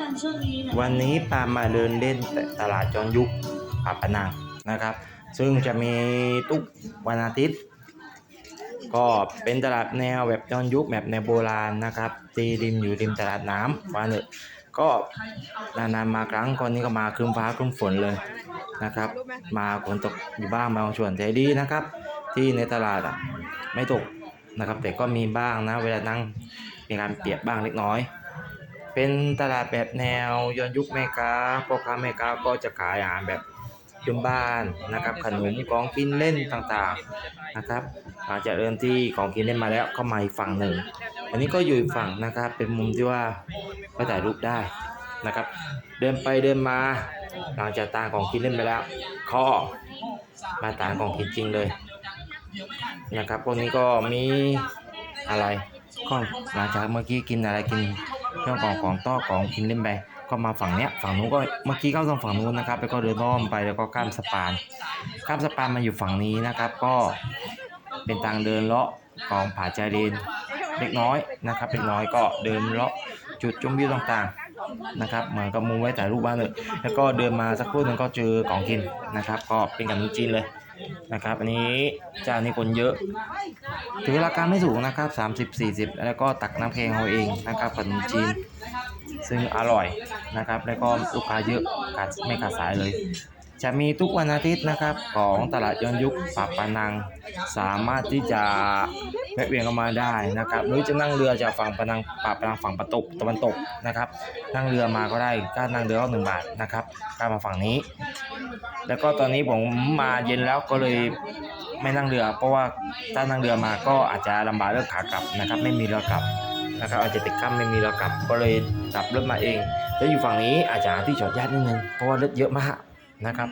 กันช่วงนี้นะวันนี้ปามาเดินเล่นตลาดจอนยุคปาปนังนะครับ ซึ่งจะมีทุกวันอาทิตย์ ก็เป็นตลาดแนวแบบย้อนยุคแบบในโบราณนะครับตีริมอยู่ริมตลาดน้ำวันนอะก็นานๆมาครั้งก่อนนี้ก็มาครึ้มฟ้าครึ้มฝนเลยนะครับ มาฝนตกอยู่บ้างบางส่วนแต่ดีนะครับ ที่ในตลาดอะไม่ตกนะครับ แต่ก็มีบ้างนะ เวลานั่งมีการเปียกบ้างเล็กน้อย เป็นตลาดแบบแนวย้อนยุคเมกาพ่อค้าเมกาก็จะขายอาหารแบบพื้นบ้านนะครับ ขนมของกินเล่นต่างๆนะครับอาจจะเริ่มที่ของกินเล่นมาแล้วเข้ามาอีกฝั่งหนึ่ง อันนี้ก็อยู่ฝั่งนะครับเป็นมุมที่ว่าไปถ่ายรูปได้นะครับ เดินไปเดินมา หลังจากตางของกินเล่นไปแล้วข้อมาตางของกินจริงเลยนะครับพวกนี้ก็มีอะไรก็หลังจากเมื่อกี้กินอะไรกิน เรื่องของของต้อของกินเล่นไปก็มาฝั่งเนี้ยฝั่งนู้นก็เมื่อกี้เข้าตรงฝั่งนู้นนะครับ แล้วก็เดินอ้อมไปแล้วก็ข้ามสะพานข้ามสะพานมาอยู่ฝั่งนี้นะครับ ก็เป็นทางเดินเลาะของผาใจเรนเล็กน้อยนะครับเล็กน้อยก็เดินเลาะจุดชมวิวต่างๆ นะครับเหมากับมุมไว้ถ่ายรูปบ้านเลยแล้วก็เดินมาสักครู่หนึงก็เจอของกินนะครับ ก็เป็นกับจีนเลยนะครับ อันนี้เจ้านี้คนเยอะถือราคาไม่สูงนะครับ 30 40 แล้วก็ตักน้ำแข็งเอาเองนะครับขนมจีน ซึ่งอร่อยนะครับ แล้วก็ลูกค้าเยอะขาดไม่ขาดสายเลย จะมีทุกวันอาทิตย์นะครับของตลาดย้อนยุคปากปานัง สามารถที่จะแวะเวียนเข้ามาได้นะครับหรือจะนั่งเรือจากฝั่งปานังปากปานังฝั่งปะตกตะวันตกนะครับ นั่งเรือมาก็ได้ค่านั่งเรือก็หนึ่งบาทนะครับค่ามาฝั่งนี้ แล้วก็ตอนนี้ผมมาเย็นแล้วก็เลยไม่นั่งเรือ เพราะว่าถ้านั่งเรือมาก็อาจจะลำบากเรื่องขากลับนะครับ ไม่มีเรือกลับนะครับอาจจะติดข้ามไม่มีเรือกลับ ก็เลยกลับรถมาเองแล้วอยู่ฝั่งนี้อาจจะที่จอดยากนิดนึงเพราะว่ารถเยอะมาก นะครับ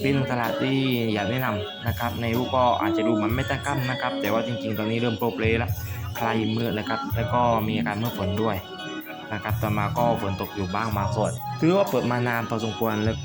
เป็นตลาดที่อยากแนะนำนะครับ ในรูปก็อาจจะดูมันไม่ตั้งกั้นนะครับ แต่ว่าจริงๆ ตอนนี้เริ่มโปรเปรย์แล้วใครมืดนะครับ แล้วก็มีอาการเมื่อฝนด้วยนะครับต่อมาก็ฝนตกอยู่บ้างบางส่วนถือว่าเปิดมานานพอสมควรแล้ว